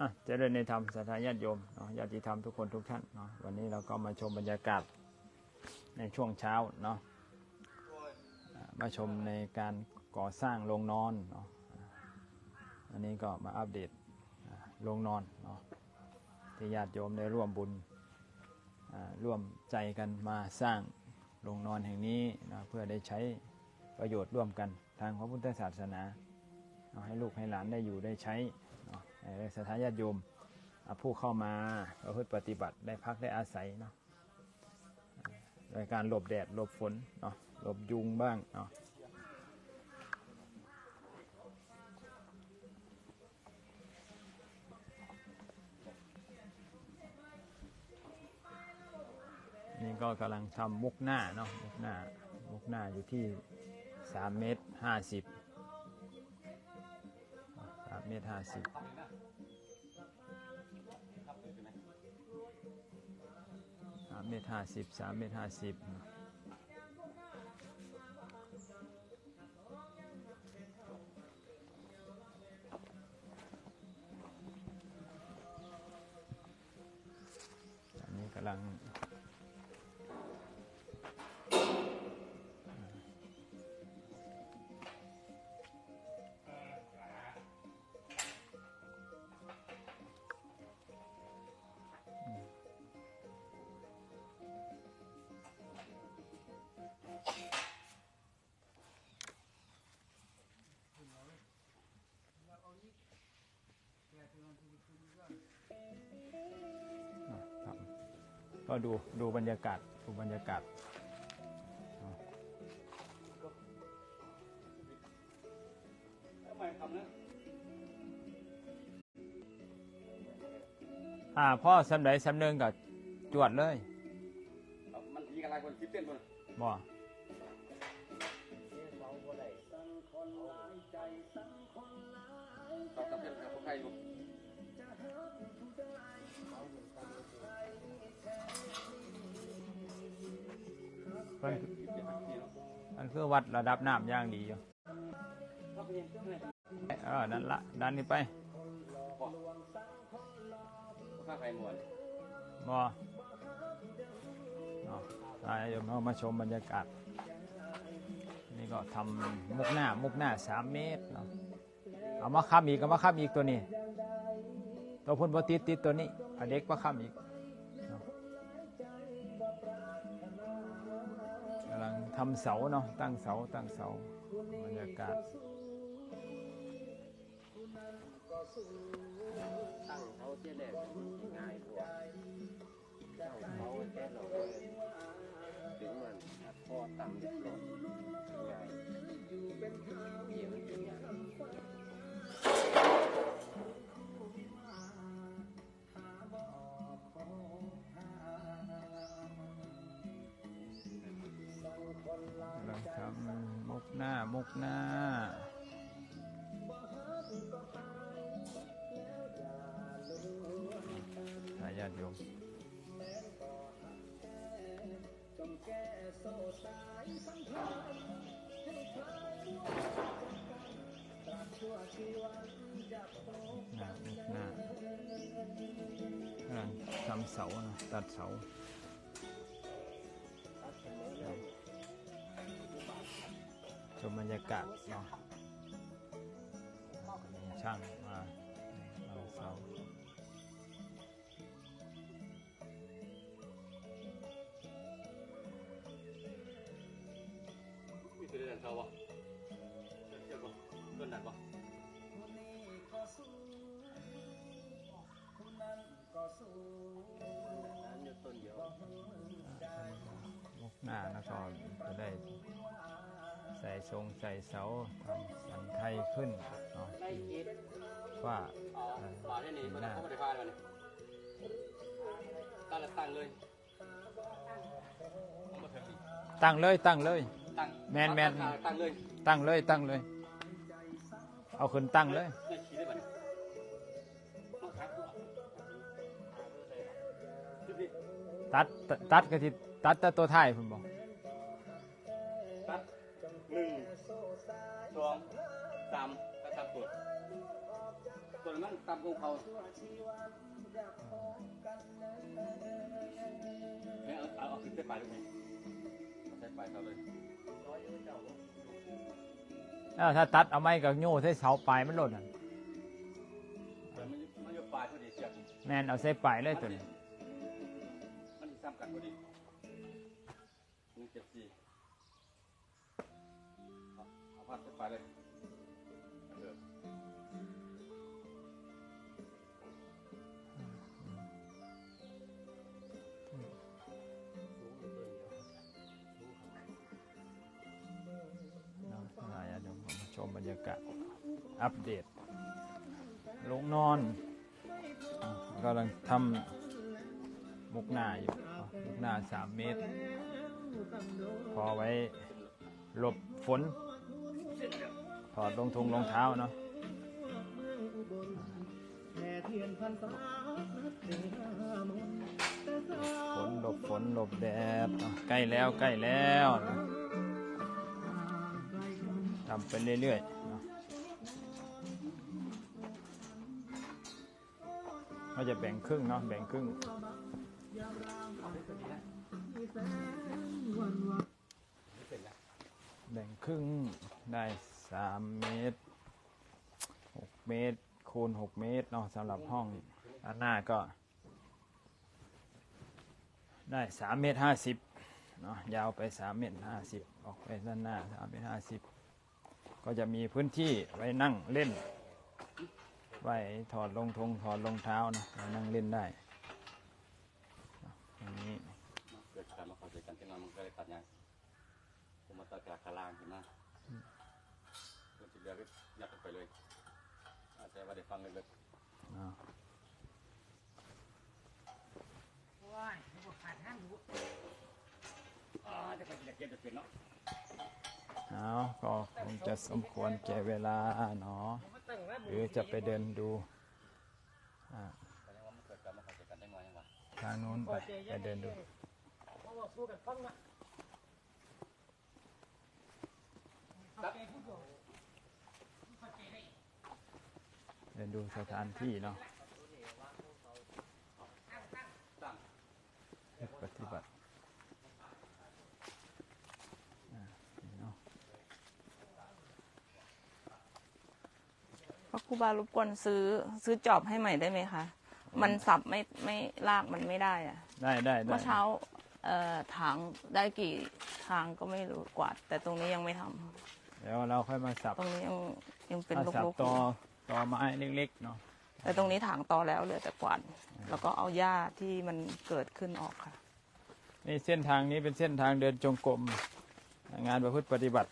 อะเจริญในธรรมสัทธาญาติโยมเนาะญาติธรรมทุกคนทุกท่านเนาะวันนี้เราก็มาชมบรรยากาศในช่วงเช้าเนาะมาชมในการก่อสร้างโรงนอนเนาะอันนี้ก็มาอัปเดตโรงนอนเนาะที่ญาติโยมได้ร่วมบุญร่วมใจกันมาสร้างโรงนอนแห่งนี้นะเพื่อได้ใช้ประโยชน์ร่วมกันทางพระพุทธศาสนา เอาให้ลูกให้หลานได้อยู่ได้ใช้ สถานญาติโยมอะผู้เข้ามาประพฤติปฏิบัติได้พักได้อาศัยเนาะโดยการหลบแดดหลบฝนเนาะหลบยุงบ้างเนาะนี่ก็กำลังทำมุกหน้าเนาะมุกหน้ามุกหน้าอยู่ที่ 3 เมตร 50สา เมตรห้าสิบสามเมตรห้าสิบสามเมตรห้าสิบอันนี้กำลัง ก็ดูดูบรรยากาศดูบรรยากาศอ่าพ่อสำใดสำเนึงกับจวดเลย มันทีกันหลายคนคิดเต้นคนบ่ พิ่นมันคือวัดระดับน้ำอย่างดีอยู่เออนั่นละดันนี้ไปพวกข้าใครหมวนบ่เนาะไปโยมเรามาชมบรรยากาศ นี่ก็ทำมุกหน้ามุกหน้าสามเมตรเนาะเอามาค้ำอีกเอามาค้ำอีกตัวนี้ ตัวพ่นบติดติดตัวนี้เอาเด็กมาค้ำอีก ทำเสาเนาะตั้งเสาตั้งเสาบรรยากาศตั้งเขาเจ๊แรกง่ายกว่าตั้งเขาแค่เราเลยถึงมันพอตั้งเรียบร้อยง่ายเบี่ย งมังกำลังทำมุกหน้ามุกหน้าสายาติโยมหน้ามุกหน้ากำลังทำเสานะตัดเสา ชมบรรยากาศเนาะมีช่างมาเอาเสามีตัวเดินเขาบ่เชื่อบ่ต้นนั้นบ่มุกหน้าแล้วก็จะได้ ใส่ทรงใส่เสาทำสันไทยขึ้นเนาะว่าอ๋อฝาเนี่ยนี่มันเข้ามาในฟ้าแล้วนี่ตั้งแล้วตั้งเลยเอามาเถอะดิตั้งเลยตั้งเลยตั้งแมนแมนตั้งเลยตั้งเลยตั้งเลย เอาขึ้นตั้งเลยได้ขี่ได้ป่ะเนี่ยมาครับดูดิตัดตัดตัดกะทิตัดแต่ตัวท้ายผมบอก สองสามตัดสามตัวตัววนนั้นตำของเขาเนี่ยเอาเอาเอาขึ้นเส้นปลายได้ไหมเอาเส้นปลายเขาเลยอ้าวถ้าตัดเอาไม้กับโย่ใส่เสาปลายมันหล่นอะมันมันอยู่ปลายพอดีเสียบแม่นเอาใส่ปลายเลยตัวนี้มันซ้ำกันพอดี เอาเอาพัดเส้นปลยเลยเออเนาะอ่าเดี๋ยวผมชมบรรยากาศอัปเดตลงนอนกำลังทำมุกหน้าอยู่มุกหน้าสามเมตร พอไว้หลบฝน ถอดรองทงรองเท้าเนาะฝนหลบฝนหลบแดดใกล้แล้วใกล้แล้วนะทำไปเรื่อยๆเนาะก็จะแบ่งครึ่งเนาะแบ่งครึ่งแบ่งครึ่งได้ สามเมตรหกเมตร คูณหกเมตรเนาะสำหรับห้องด้านหน้าก็ ได้สามเมตรห้าสิบเนาะยาวไปสามเมตรห้าสิบออกไปด้านหน้าสามเมตรห้าสิบก็จะมีพื้นที่ไว้นั่งเล่น ไว้ถอดรองทงถอดรองเท้านะไว้นั่งเล่นได้เนาะอย่างนี้ เกิดการมาเข้าใจกันที่นอนมันก็เลยตัดไงผมมาตัดกลางขึ้นมาส่วนที่ เหลือก็ยัดลงไปเลยอาจจะว่าได้ฟังเลยเลยเนาะอ่าจะไปกินเก็บจะเป็นเนาะเอาก็คงจะสมควรแก่เวลาเนาะหรือจะไปเดินดูอ่าแสดงว่ามันเกิดการมาเข้าใจกันได้ไงยังวะทางนู้นไปไปเดินดู เดินดูสถานที่เนาะปฏิบัติอ่านี่เนาะพระครูบารบกวนซื้อซื้อจอบให้ใหม่ได้ไหมคะ มันสับไม่ไม่ลากมันไม่ได้อะได้ได้ได้เมื่อเช้าเอ่อถางได้กี่ทางก็ไม่รู้กวาด แต่ตรงนี้ยังไม่ทำเดี๋ยวเราค่อยมาสับ ตรงนี้ยังยังเป็นมาสับลูกๆอต่อยู่ ต่อไม้เล็กๆเนาะแต่ตรงนี้ถางต่อแล้วเหลือแต่กวาดแล้วก็เอาหญ้าที่มันเกิดขึ้นออกค่ะ นี่เส้นทางนี้เป็นเส้นทางเดินจงกรมงานประพฤติปฏิบัติ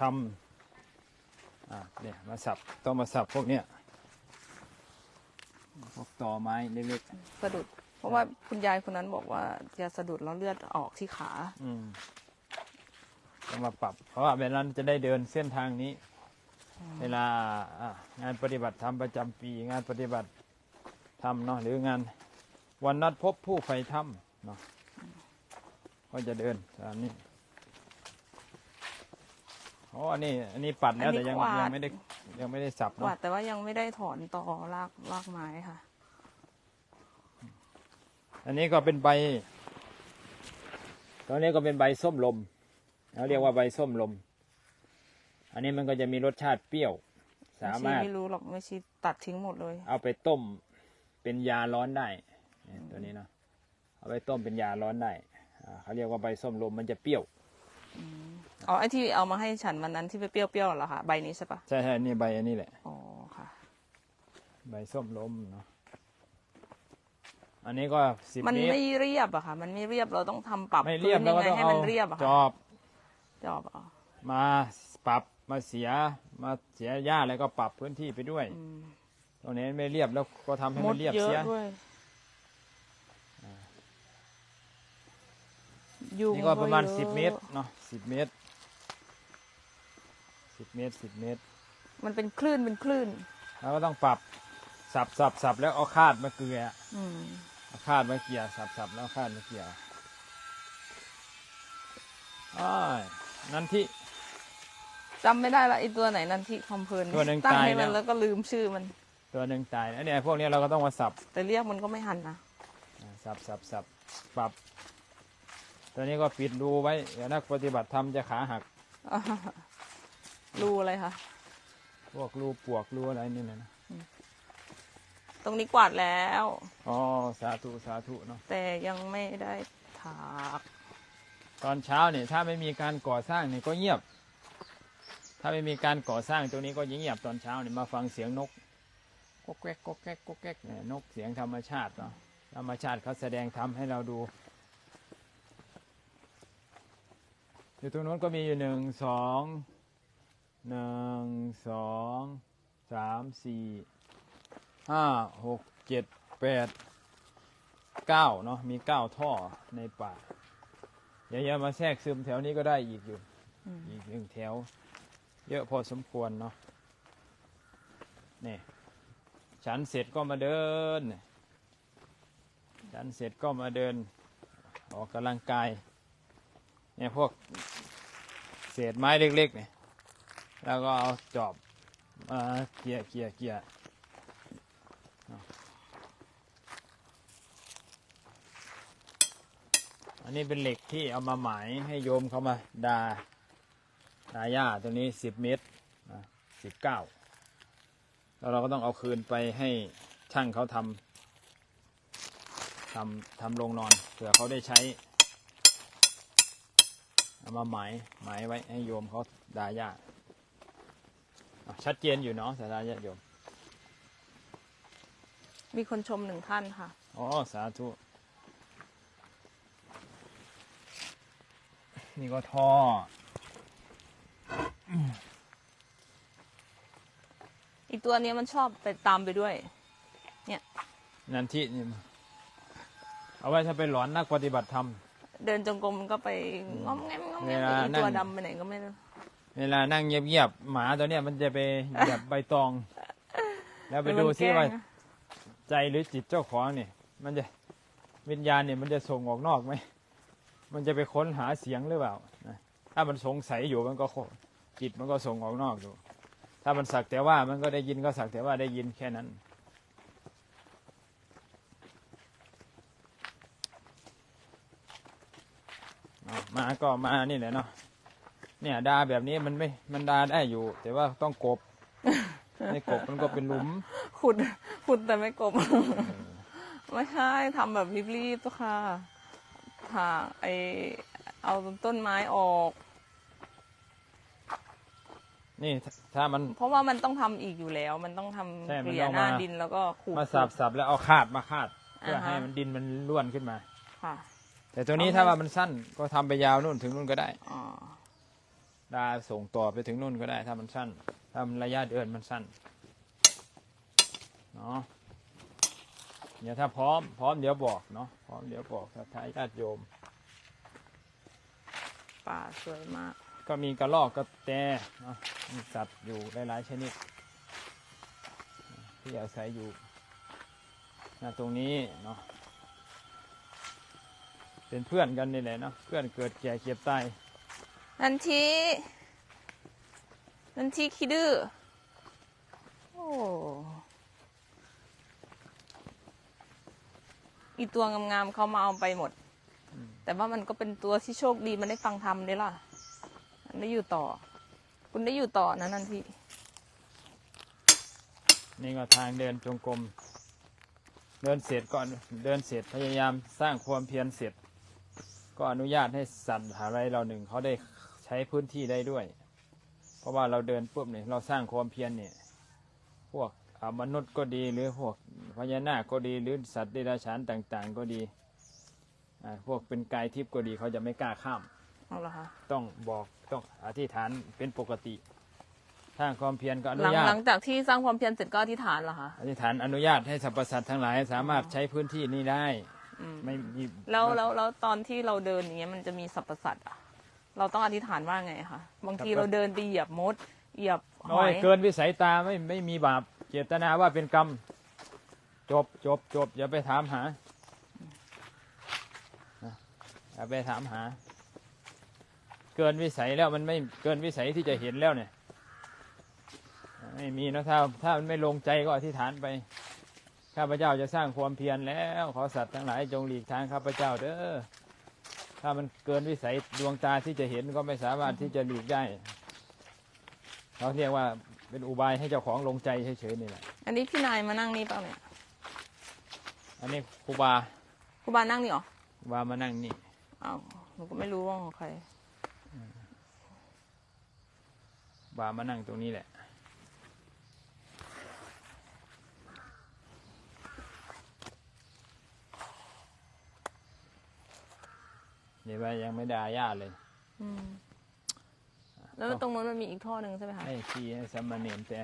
ทำอะเนี่ยมาสับต้องมาสับพวกเนี้ยพวกต่อไม้เล็กสะดุด เพราะว่าคุณยายคนนั้นบอกว่าจะสะดุดแล้วเลือดออกที่ขาๆอืมต้องมาปรับ เพราะว่าเวลาจะได้เดินเส้นทางนี้ เวลาอะงานปฏิบัติธรรมประจำปี งานปฏิบัติธรรมเนาะหรืองานวันนัดพบผู้ใฝ่ธรรมเนาะก็จะเดินตามนี้อ๋ออันนี้อันนี้ปัดแล้วอันนี้แต่ยังกวาดยังไม่ได้ยังไม่ได้สับกวาเนาะดแต่ว่ายังไม่ได้ถอนต่อรากรากไม้ค่ะ อันนี้ก็เป็นใบตอนนี้ก็เป็นใบส้มลมเขาเรียกว่าใบส้มลม อันนี้มันก็จะมีรสชาติเปรี้ยว สาไม่มารถชีไม่รู้หรอกไม่ชีตัดทิ้งหมดเลย เอาไปต้มเป็นยาร้อนได้เนี่ยตัวนี้เนาะเอาไปต้มเป็นยาร้อนได้อ่าเขาเรียกว่าใบส้มลมมันจะเปรี้ยวอ๋อไอที่เอามาให้ฉันวันนั้นที่เปรี้ยวๆเหรอคะใบนี้ใช่ปะใช่ใช่นี่ใบอันนี้แหละอ๋อค่ะ ใบส้มลมเนาะอันนี้ก็สิบมันเมตรไม่เรียบอะค่ะ มันไม่เรียบเราต้องทำปรับไม่เรียบพื้แล้วนก็ยังไงต้องให้เอามันเรียบอะจค่ะอบจอบอ๋อมาปรับ มาเสียมาเสียหญ้าแล้วก็ปรับพื้นที่ไปด้วยอืมตรงนี้ไม่เรียบแล้วก็ทำให้มมัดนเรียบเยอะเสีย ด้วยยุงนี่ก็ประมาณเยอสิบเมตรเนาะสิบเมตรสิบเมตรสิบเมตร มันเป็นคลื่นเป็นคลื่น แล้วก็ต้องปรับสับสับสับแล้วเอาคาดมาเกลืออืมเอาคาดมาเกี่ยสับสับแล้วเอาคาดมาเกี่ยอ้ายนันทิ จำไม่ได้ละไอตัวไหนนันทิคอมเพลินตัวหนึ่งตั้งตายให้มันแล้ว แล้วก็ลืมชื่อมัน ตัวหนึ่งตายแล้วเนี่ยพวกนี้เราก็ต้องมาสับแต่เรียกมันก็ไม่หันนะอ่าสับสับสับปรับ ตัวนี้ก็ปิดรูไว้เดี๋ยวนักปฏิบัติธรรมจะขาหัก รูอะไรคะพวกรูปวกรูอะไรนี่นะตรงนี้กวาดแล้ว อ๋อสาธุสาธุเนาะ แต่ยังไม่ได้ถาก ตอนเช้าเนี่ยถ้าไม่มีการก่อสร้างเนี่ยก็เงียบ ถ้าไม่มีการก่อสร้างตรงนี้ก็เงียบตอนเช้าเนี่ยมาฟังเสียงนกก๊กแก๊กก๊กแก๊กก๊กแก๊กเนี่ยนกเสียงธรรมชาติเนาะธรรมชาติเขาแสดงธรรมให้เราดูอยู่ตรงนู้นก็มีอยู่หนึ่งสองหนึ่งสองสามสี่ห้าหกเจ็ดแปดเก้าเนาะมีเก้าท่อในป่าเดี๋ยวมาแทรกซึมแถวนี้ก็ได้อีกอยู่อีกหนึ่งแถว เยอะพอสมควรเนาะนี่ฉันเสร็จก็มาเดิน ฉันเสร็จก็มาเดิน ออกกำลังกายเนี่ยพวกเศษไม้เล็กๆเนี่ยแล้วก็เอาจอบมาเกี่ยเกี่ยเกี่ยอันนี้เป็นเหล็กที่เอามาหมายให้โยมเขามาดาดาย่าตัวนี้สิบเมตรสิบเก้าแล้วเราก็ต้องเอาคืนไปให้ช่างเขาทำทำทำโรงนอนเผื่อเขาได้ใช้เอามาหมายหมายไว้ให้โยมเขาดาย่าอะชัดเจนอยู่เนาะสาราญาติโยม มีคนชมหนึ่งท่านค่ะ อ๋อ สาธุ นี่ก็ท่อ อีกตัวเนี้ยมันชอบไปตามไปด้วยนันทินี่เอาไว้ถ้าเป็นหลอนนักปฏิบัติธรรม เดินจงกรมมันก็ไปง้อมแงมง้อมแงเวมลาอีกตัวนั่งดำไปไหนก็ไม่รู้ เวลานั่งเงียบๆหมาตัวเนี้ยมันจะไปเหยียบใบตอง แล้วไปดูซิว่ามันแกล้งนะใจหรือจิตเจ้าของเนี่ย มันจะวิญญาณเนี่ยมันจะส่งออกนอกไหมมันจะไปค้นหาเสียงหรือเปล่านะถ้ามันสงสัยอยู่มันก็โค จิตมันก็ส่งออกนอกอยู่ ถ้ามันสักแต่ว่ามันก็ได้ยินก็สักแต่ว่าได้ยินแค่นั้นเอามาก็มานี่แหละเนาะเนี่ยดาแบบนี้มันไม่มันดาได้อยู่ แต่ว่าต้องกบไม่กบมันก็เป็นหลุม ขุดขุดแต่ไม่กบ ไม่ใช่ทำแบบรีบๆตัวค่ะถากไอเอาต้นไม้ออก นี่ถ้าถ้ามัน เพราะว่ามันต้องทำอีกอยู่แล้ว มันต้องทำใช่มันเกลี่ยต้องหน้ามา ดินแล้วก็ขูด มาสับสับแล้วเอาคาดมาคาด เพื่ออ่าฮะ ให้มันดินมันล้วนขึ้นมา ค่ะ แต่ตัวนี้เอาถ้าไว้ว่ามันสั้นก็ทำไปยาวนู่นถึงนู่นก็ได้อ๋อดาส่งต่อไปถึงนู่นก็ได้ ถ้ามันสั้น ถ้ามันระยะเดินมันสั้นเนาะเดี๋ยวถ้าพร้อมพร้อมเดี๋ยวบอกเนาะพร้อมเดี๋ยวบอกถ้าทายญาติโยม ป่าสวยมาก ก็มีกระรอกกระแตมีสัตว์อยู่หลายๆชนิด ที่อาศัยอยู่ณตรงนี้เนาะเป็นเพื่อนกันนี่แหละเนาะเพื่อนเกิดแก่เก็บตายนันทีนันทีคิดดื้อโอ้อีตัวงามๆเขามาเอาไปหมด แต่ว่ามันก็เป็นตัวที่โชคดีมันได้ฟังธรรมได้ล่ะ ได้อยู่ต่อ คุณได้อยู่ต่อนะนันทีนี่ก็ทางเดินจงกรม เดินเสร็จก่อนเดินเสร็จพยายามสร้างความเพียรเสร็จ ก็อนุญาตให้สัตว์หาไรเราหนึ่งเขาได้ใช้พื้นที่ได้ด้วย เพราะว่าเราเดินปุ๊บเนี่ยเราสร้างความเพียรเนี่ย พวกมนุษย์ก็ดีหรือพวกพญานาคก็ดีหรือสัตว์เดรัจฉานต่าง ๆ ก็ดี พวกเป็นกายทิพย์ก็ดีเขาจะไม่กล้าข้าม เอาละคะต้องบอกต้องอธิษฐานเป็นปกติสร้างความเพียรก็อหนุลังญาตหลังจากที่สร้างความเพียรเสร็จก็อธิษฐานเหรอคะอธิษฐานอนุญาตให้สรรพสัตว์ทั้งหลายสามารถใช้พื้นที่นี้ได้อืมไม่มีแล้วแล้วแล้วตอนที่เราเดินอย่างเงี้ยมันจะมีสรรพสัตว์อะเราต้องอธิษฐานว่าไงคะบางทีเราเดินไปเหยียบมด เหยียบหน้ออยยเกินวิสัยตาไม่ไม่มีบาปเจตนาว่าเป็นกรรม จบจบจบอย่าไปถามหานะอย่าไปถามหา เกินวิสัยแล้วมันไม่เกินวิสัยที่จะเห็นแล้วเนี่ยไม่มีนะถ้าถ้ามันไม่ลงใจก็อธิษฐานไปข้าพเจ้าจะสร้างความเพียรแล้ว ขอสัตว์ทั้งหลายจงหลีกทางข้าพเจ้าเด้อถ้ามันเกินวิสัยดวงตาที่จะเห็นก็ไม่สามารถที่จะหลีกได้เขาเรียกว่าเป็นอุบายให้เจ้าของลงใจเฉยๆนี่แหละอันนี้พี่นายมานั่งนี่เปล่าเนี่ยอันนี้ครูบาครูบานั่งนี่เหรอครูบามานั่งนี่อ้าวหนูก็ไม่รู้ว่าของใคร ครู บามานั่งตรงนี้แหละนี่ว่ายังไม่ได้อาญาเลย อืม แล้วตรงนู้นมันมีอีกท่อหนึ่งใช่ไหมคะให้ทีให้สามเณรแต่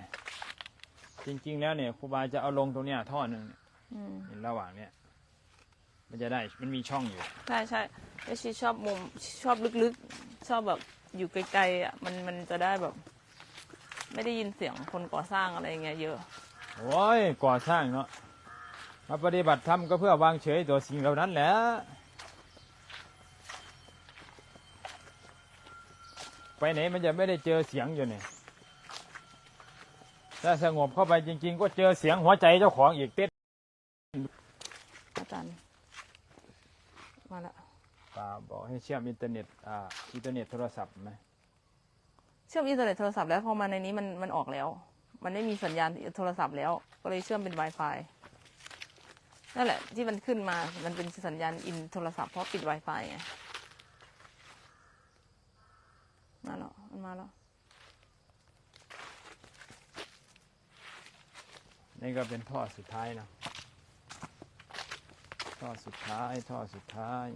จริง ๆ แล้วเนี่ยครูบาจะเอาลงตรงเนี้ยท่อหนึ่งเนี่ยอืมเห็นระหว่างเนี่ย มันจะได้มันมีช่องอยู่ ใช่ใช่ไอชีชอบมุมชอบลึกๆ ชอบแบบอยู่ไกลๆอะมันมันจะได้แบบ ไม่ได้ยินเสียงคนก่อสร้างอะไรอย่างเงี้ยเยอะ โอ้ยก่อสร้างเนาะมาปฏิบัติธรรมก็เพื่อวางเฉยตัวสิ่งเหล่านั้นแหละไปไหนมันจะไม่ได้เจอเสียงอยู่เนี่ยถ้าสงบเข้าไปจริง ๆ ก็เจอเสียงหัวใจเจ้าของอีกเต้นอาจารย์มาละป่าบอกให้เชื่อมอินเทอร์เน็ตอ่าอินเทอร์เน็ตโทรศัพท์ไหมเชื่อมอินเทอร์เน็ตโทรศัพท์แล้วพอมาในนี้มันมันออกแล้ว มันไม่มีสัญญาณโทรศัพท์แล้ว ก็เลยเชื่อมเป็น Wi-Fi นั่นแหละ ที่มันขึ้นมา มันเป็นสัญญาณอินโทรศัพท์เพราะปิด Wi-Fi ไง มาแล้ว มันมาแล้ว นี่ก็เป็นท่อสุดท้ายนะ ท่อสุดท้าย ท่อสุดท้าย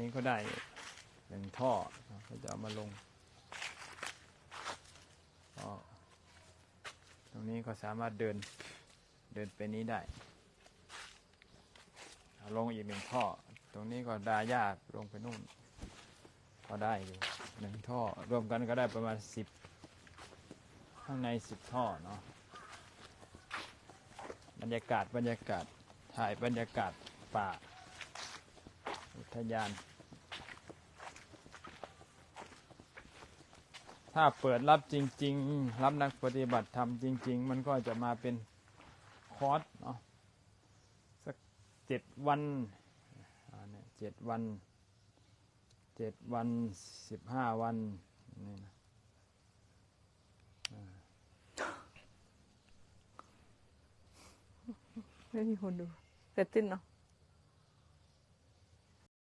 นี้ก็ได้หนึ่งท่อก็จะเอามาลงตรงนี้ก็สามารถเดินเดินไปนี้ได้ลงอีกหนึ่งท่อ ตรงนี้ก็ดาญาลงไปนู่น ก็ได้อยู่หนึ่งท่อ รวมกันก็ได้ประมาณสิบข้างในสิบท่อเนาะบรรยากาศบรรยากาศถ่ายบรรยากาศป่า อุทยาน ถ้าเปิดรับจริง ๆ รับนักปฏิบัติธรรมจริง ๆ มันก็จะมาเป็นคอร์สเนาะสักเจ็ดวันเนี่ยเจ็ดวันเจ็ดวันสิบห้าวันนี่นะไม่มีคนดูเสร็จสิ้นเนาะ